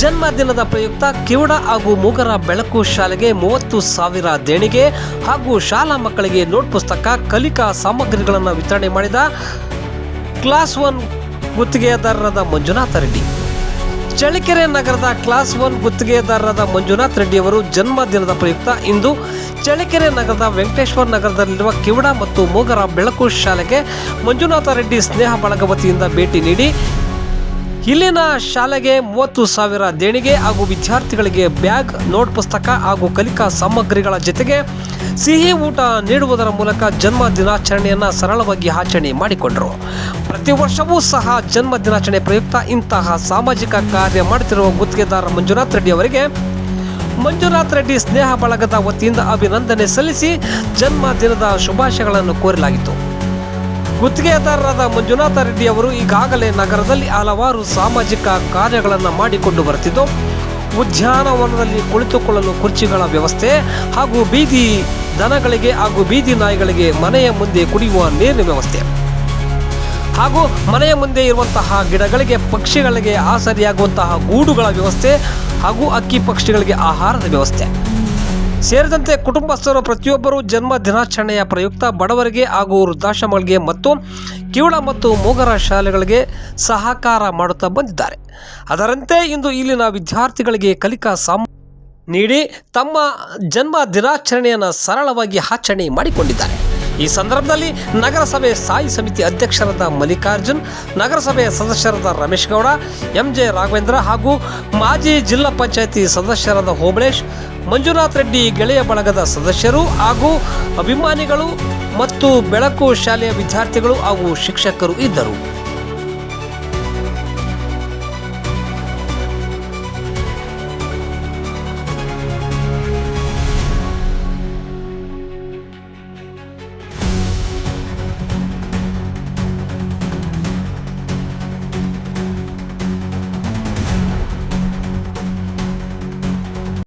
ಜನ್ಮದಿನದ ಪ್ರಯುಕ್ತ ಕಿವುಡ ಹಾಗೂ ಮೂಗರ ಬೆಳಕು ಶಾಲೆಗೆ ಮೂವತ್ತು ಸಾವಿರ ದೇಣಿಗೆ ಹಾಗೂ ಶಾಲಾ ಮಕ್ಕಳಿಗೆ ನೋಟ್ ಪುಸ್ತಕ, ಕಲಿಕಾ ಸಾಮಗ್ರಿಗಳನ್ನು ವಿತರಣೆ ಮಾಡಿದ ಕ್ಲಾಸ್ ಒನ್ ಗುತ್ತಿಗೆದಾರರಾದ ಮಂಜುನಾಥ ರೆಡ್ಡಿ. ಚಳ್ಳಕೆರೆ ನಗರದ ಕ್ಲಾಸ್ ಒನ್ ಗುತ್ತಿಗೆದಾರರಾದ ಮಂಜುನಾಥ್ ರೆಡ್ಡಿ ಅವರು ಜನ್ಮದಿನದ ಪ್ರಯುಕ್ತ ಇಂದು ಚಳ್ಳಕೆರೆ ನಗರದ ವೆಂಕಟೇಶ್ವರ ನಗರದಲ್ಲಿರುವ ಕಿವಡ ಮತ್ತು ಮೂಗರ ಬೆಳಕು ಶಾಲೆಗೆ ಮಂಜುನಾಥ ರೆಡ್ಡಿ ಸ್ನೇಹ ಬಳಗವತಿಯಿಂದ ಭೇಟಿ ನೀಡಿ ಇಲ್ಲಿನ ಶಾಲೆಗೆ ಮೂವತ್ತು ಸಾವಿರ ದೇಣಿಗೆ ಹಾಗೂ ವಿದ್ಯಾರ್ಥಿಗಳಿಗೆ ಬ್ಯಾಗ್, ನೋಟ್ ಪುಸ್ತಕ ಹಾಗೂ ಕಲಿಕಾ ಸಾಮಗ್ರಿಗಳ ಜೊತೆಗೆ ಸಿಹಿ ಊಟ ನೀಡುವುದರ ಮೂಲಕ ಜನ್ಮ ದಿನಾಚರಣೆಯನ್ನು ಸರಳವಾಗಿ ಆಚರಣೆ ಮಾಡಿಕೊಂಡರು. ಪ್ರತಿ ವರ್ಷವೂ ಸಹ ಜನ್ಮ ದಿನಾಚರಣೆ ಪ್ರಯುಕ್ತ ಇಂತಹ ಸಾಮಾಜಿಕ ಕಾರ್ಯ ಮಾಡುತ್ತಿರುವ ಗುತ್ತಿಗೆದಾರ ಮಂಜುನಾಥ್ ರೆಡ್ಡಿ ಅವರಿಗೆ ಮಂಜುನಾಥ್ ರೆಡ್ಡಿ ಸ್ನೇಹ ಬಳಗದ ವತಿಯಿಂದ ಅಭಿನಂದನೆ ಸಲ್ಲಿಸಿ ಜನ್ಮ ದಿನದ ಶುಭಾಶಯಗಳನ್ನು ಕೋರಲಾಗಿತ್ತು. ಗುತ್ತಿಗೆದಾರರಾದ ಮಂಜುನಾಥ ರೆಡ್ಡಿ ಅವರು ಈಗಾಗಲೇ ನಗರದಲ್ಲಿ ಹಲವಾರು ಸಾಮಾಜಿಕ ಕಾರ್ಯಗಳನ್ನು ಮಾಡಿಕೊಂಡು ಬರುತ್ತಿದ್ದು, ಉದ್ಯಾನವನದಲ್ಲಿ ಕುಳಿತುಕೊಳ್ಳಲು ಕುರ್ಚಿಗಳ ವ್ಯವಸ್ಥೆ ಹಾಗೂ ಬೀದಿ ದನಗಳಿಗೆ ಹಾಗೂ ಬೀದಿ ನಾಯಿಗಳಿಗೆ ಮನೆಯ ಮುಂದೆ ಕುಡಿಯುವ ನೀರಿನ ವ್ಯವಸ್ಥೆ. ಹಾಗೂ ಮನೆಯ ಮುಂದೆ ಇರುವಂತಹ ಗಿಡಗಳಿಗೆ, ಪಕ್ಷಿಗಳಿಗೆ ಆಸರಿಯಾಗುವಂತಹ ಗೂಡುಗಳ ವ್ಯವಸ್ಥೆ ಹಾಗೂ ಅಕ್ಕಿ ಪಕ್ಷಿಗಳಿಗೆ ಆಹಾರದ ವ್ಯವಸ್ಥೆ. ಸೇರಿದಂತೆ ಕುಟುಂಬಸ್ಥರು ಪ್ರತಿಯೊಬ್ಬರು ಜನ್ಮ ದಿನಾಚರಣೆಯ ಪ್ರಯುಕ್ತ ಬಡವರಿಗೆ ಹಾಗೂ ವೃದ್ಧಾಶ್ರಮಗಳಿಗೆ ಮತ್ತು ಕಿವುಡ ಮತ್ತು ಮೂಗರ ಶಾಲೆಗಳಿಗೆ ಸಹಕಾರ ಮಾಡುತ್ತಾ ಬಂದಿದ್ದಾರೆ. ಅದರಂತೆ ಇಂದು ಇಲ್ಲಿನ ವಿದ್ಯಾರ್ಥಿಗಳಿಗೆ ಕಲಿಕಾ ಸಾಮ್ ನೀಡಿ ತಮ್ಮ ಜನ್ಮ ದಿನಾಚರಣೆಯನ್ನು ಸರಳವಾಗಿ ಆಚರಣೆ ಮಾಡಿಕೊಂಡಿದ್ದಾರೆ. ಈ ಸಂದರ್ಭದಲ್ಲಿ ನಗರಸಭೆ ಸ್ಥಾಯಿ ಸಮಿತಿ ಅಧ್ಯಕ್ಷರಾದ ಮಲ್ಲಿಕಾರ್ಜುನ್ ನಗರಸಭೆಯ ಸದಸ್ಯರಾದ ರಮೇಶ್ ಗೌಡ ಎಂ ಜೆ ರಾಘವೇಂದ್ರ ಹಾಗೂ ಮಾಜಿ ಜಿಲ್ಲಾ ಪಂಚಾಯತಿ ಸದಸ್ಯರಾದ ಹೋಬಳೇಶ್, ಮಂಜುನಾಥ್ ರೆಡ್ಡಿ ಗೆಳೆಯ ಬಳಗದ ಸದಸ್ಯರು ಹಾಗೂ ಅಭಿಮಾನಿಗಳು ಮತ್ತು ಬೆಳಕು ಶಾಲೆಯ ವಿದ್ಯಾರ್ಥಿಗಳು ಹಾಗೂ ಶಿಕ್ಷಕರು ಇದ್ದರು.